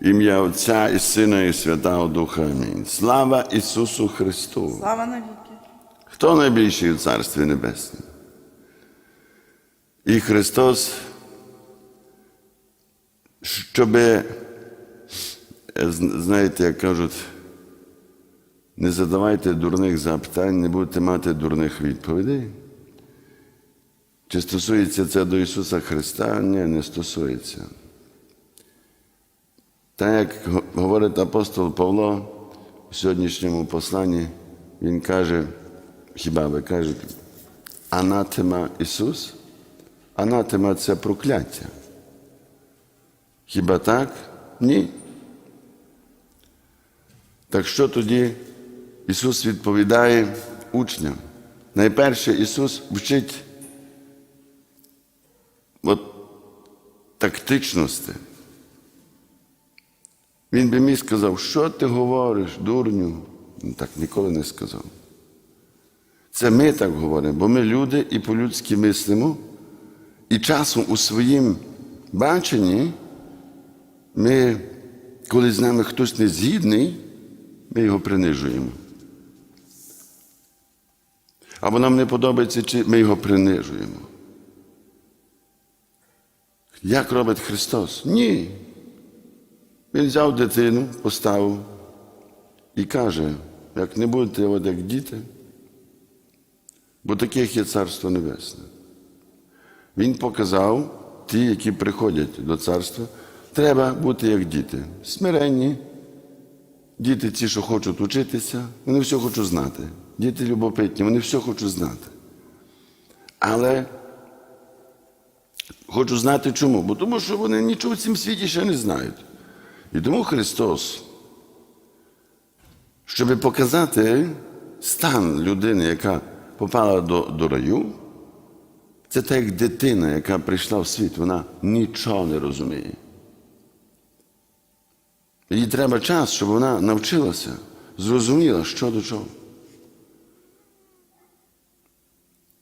Ім'я Отця і Сина, і Святого Духа. Амінь. Слава Ісусу Христу! Слава навіки. Хто найбільший у Царстві Небесному? І Христос, щоб, знаєте, як кажуть, не задавайте дурних запитань, не будете мати дурних відповідей. Чи стосується це до Ісуса Христа? Ні, не стосується. Так як говорить апостол Павло у сьогоднішньому посланні, він каже, хіба ви кажете, анатема Ісус? Анатема це прокляття. Хіба так? Ні. Так що тоді Ісус відповідає учням? Найперше Ісус вчить от, тактичності. Він би міг сказав, що ти говориш, дурню? Він так ніколи не сказав. Це ми так говоримо, бо ми люди і по-людськи мислимо, і часом у своїм баченні ми, коли з нами хтось не згідний, ми його принижуємо. Або нам не подобається, чи ми його принижуємо. Як робить Христос? Ні. Він взяв дитину, поставив і каже, як не будете от як діти, бо таких є Царство Небесне. Він показав ті, які приходять до царства, треба бути як діти, смиренні. Діти, ті, що хочуть учитися, вони все хочуть знати. Діти любопитні, вони все хочуть знати. Але хочу знати чому? Бо тому що вони нічого в цьому світі ще не знають. І тому Христос, щоб показати стан людини, яка попала до, до раю, це так як дитина, яка прийшла в світ, вона нічого не розуміє. Їй треба час, щоб вона навчилася, зрозуміла, що до чого.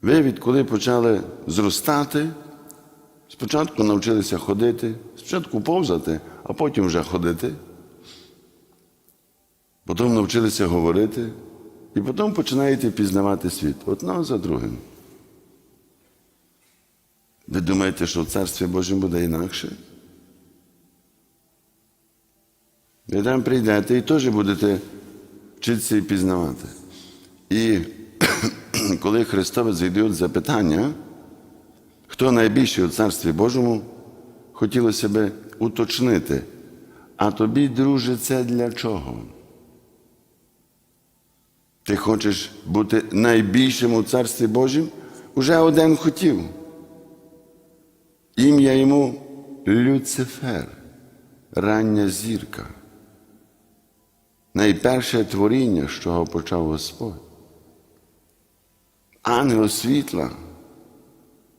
Ви відколи почали зростати, спочатку навчилися ходити, спочатку повзати, а потім вже ходити. Потім навчилися говорити, і потім починаєте пізнавати світ одного за другим. Ви думаєте, що в Царстві Божому буде інакше? Ви там прийдете і теж будете вчитися і пізнавати. І коли Христовець зайдуть запитання, хто найбільший у Царстві Божому, хотілося би уточнити. А тобі, друже, це для чого? Ти хочеш бути найбільшим у Царстві Божому? Уже один хотів. Ім'я йому Люцифер, рання зірка. Найперше творіння, з чого почав Господь. Ангел світла,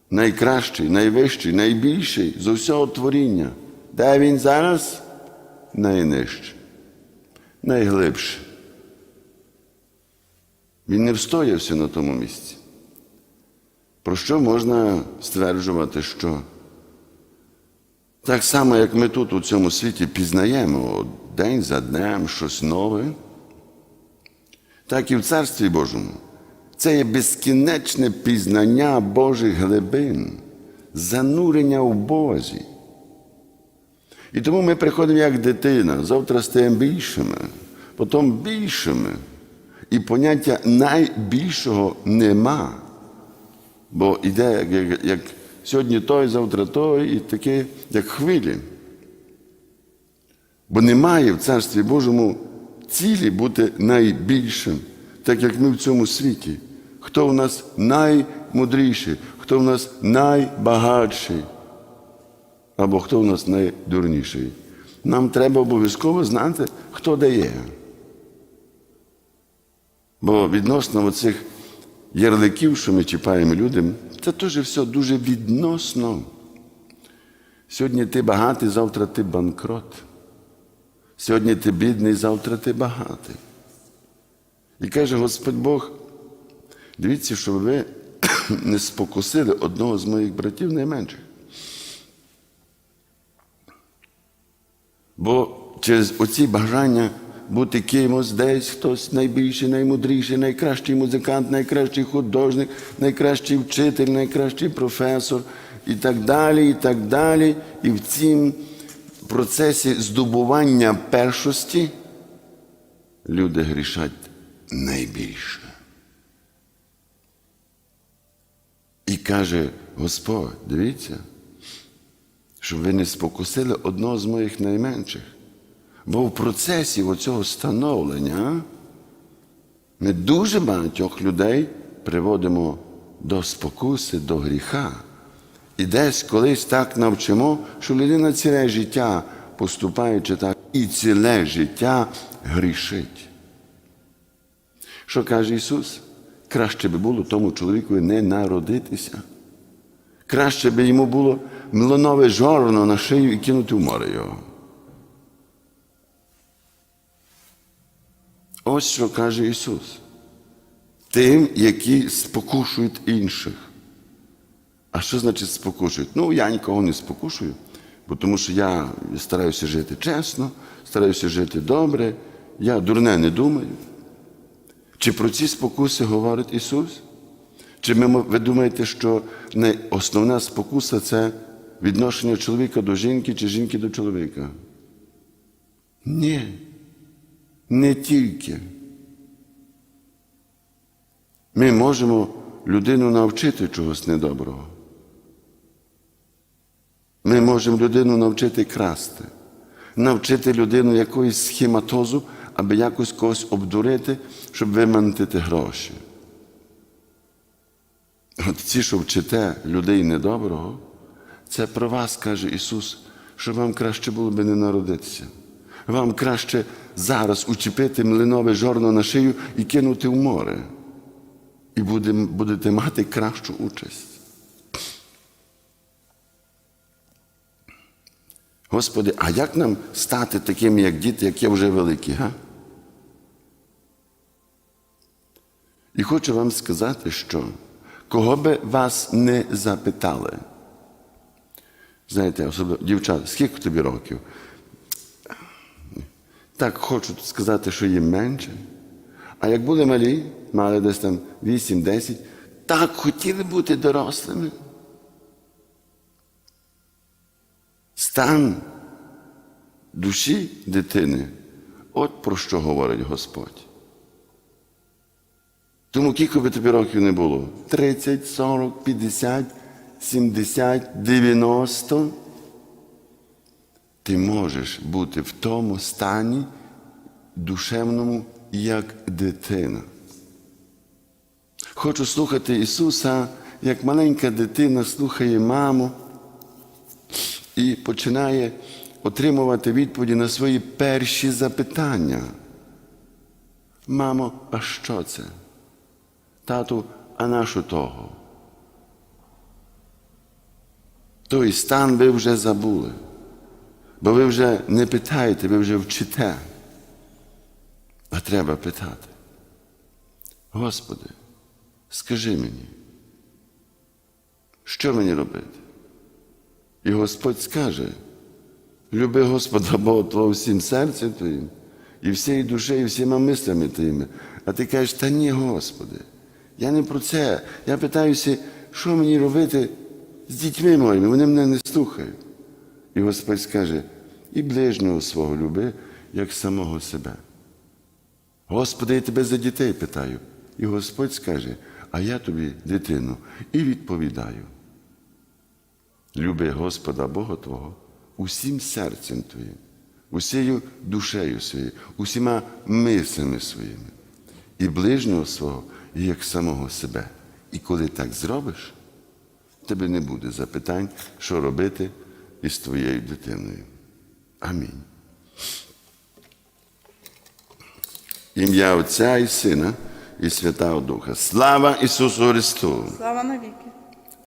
найкращий, найвищий, найбільший з усього творіння. Де він зараз? Найнижче, найглибше. Він не встоявся на тому місці. Про що можна стверджувати, що так само, як ми тут у цьому світі пізнаємо день за днем щось нове, так і в Царстві Божому. Це є безкінечне пізнання Божих глибин, занурення в Бозі. І тому ми приходимо як дитина, завтра стаємо більшими, потім більшими. І поняття найбільшого нема. Бо йде, як, як, як сьогодні той, завтра той, і таке, як хвилі. Бо немає в Царстві Божому цілі бути найбільшим, так як ми в цьому світі. Хто в нас наймудріший, хто в нас найбагатший, або хто в нас найдурніший. Нам треба обов'язково знати, хто дає. Бо відносно цих ярликів, що ми чіпаємо людям, це теж все дуже відносно. Сьогодні ти багатий, завтра ти банкрот. Сьогодні ти бідний, завтра ти багатий. І каже Господь Бог, дивіться, щоб ви не спокусили одного з моїх братів найменших. Бо через оці бажання бути кимось десь, хтось найбільший, наймудріший, найкращий музикант, найкращий художник, найкращий вчитель, найкращий професор і так далі, і так далі. І в цім процесі здобування першості люди грішать найбільше. І каже Господь, дивіться, щоб ви не спокусили одного з моїх найменших. Бо в процесі оцього становлення ми дуже багатьох людей приводимо до спокуси, до гріха. І десь колись так навчимо, що людина ціле життя, поступаючи так, і ціле життя грішить. Що каже Ісус? Краще би було тому чоловікові не народитися. Краще би йому було млонове жорно на шию і кинути в море його. Ось що каже Ісус. Тим, які спокушують інших. А що значить спокушують? Ну, я нікого не спокушую, бо тому що я стараюся жити чесно, стараюся жити добре, я дурне не думаю. Чи про ці спокуси говорить Ісус? Чи ми, ви думаєте, що не основна спокуса це відношення чоловіка до жінки чи жінки до чоловіка? Ні, не тільки. Ми можемо людину навчити чогось недоброго. Ми можемо людину навчити красти, навчити людину якоїсь схематозу, аби якось когось обдурити, щоб виманити гроші. От ці, що вчите людей недоброго, це про вас, каже Ісус, що вам краще було би не народитися. Вам краще зараз учепити млинове жорно на шию і кинути в море. І будете мати кращу участь. Господи, а як нам стати такими, як діти, як я вже великі, га? І хочу вам сказати, що кого би вас не запитали, знаєте, особливо дівчата, скільки тобі років? Так хочу сказати, що їм менше. А як були малі, мали десь там 8-10, так хотіли бути дорослими. Стан душі дитини, от про що говорить Господь. Тому кілько би тобі років не було? 30, 40, 50, 70, 90. Ти можеш бути в тому стані душевному, як дитина. Хочу слухати Ісуса, як маленька дитина слухає маму і починає отримувати відповіді на свої перші запитання. Мамо, а що це? Тату, а на що того? Той стан ви вже забули, бо ви вже не питаєте, ви вже вчите. А треба питати. Господи, скажи мені, що мені робити? І Господь скаже, люби Господа Бога Твого всім серцем Твоїм, і всією душею, і всіма мислями Твоїми. А ти кажеш, та ні, Господи, я не про це. Я питаюся, що мені робити з дітьми моїми, вони мене не слухають. І Господь скаже, і ближнього свого люби, як самого себе. Господи, я тебе за дітей питаю. І Господь скаже, а я тобі, дитину, і відповідаю. Люби Господа Бога Твого усім серцем Твоїм, усією душею своєю, усіма мислями своїми, і ближнього свого, як самого себе. І коли так зробиш, тебе не буде запитань, що робити із твоєю дитиною. Амінь. Ім'я Отця і Сина і Святого Духа. Слава Ісусу Христу! Слава навіки.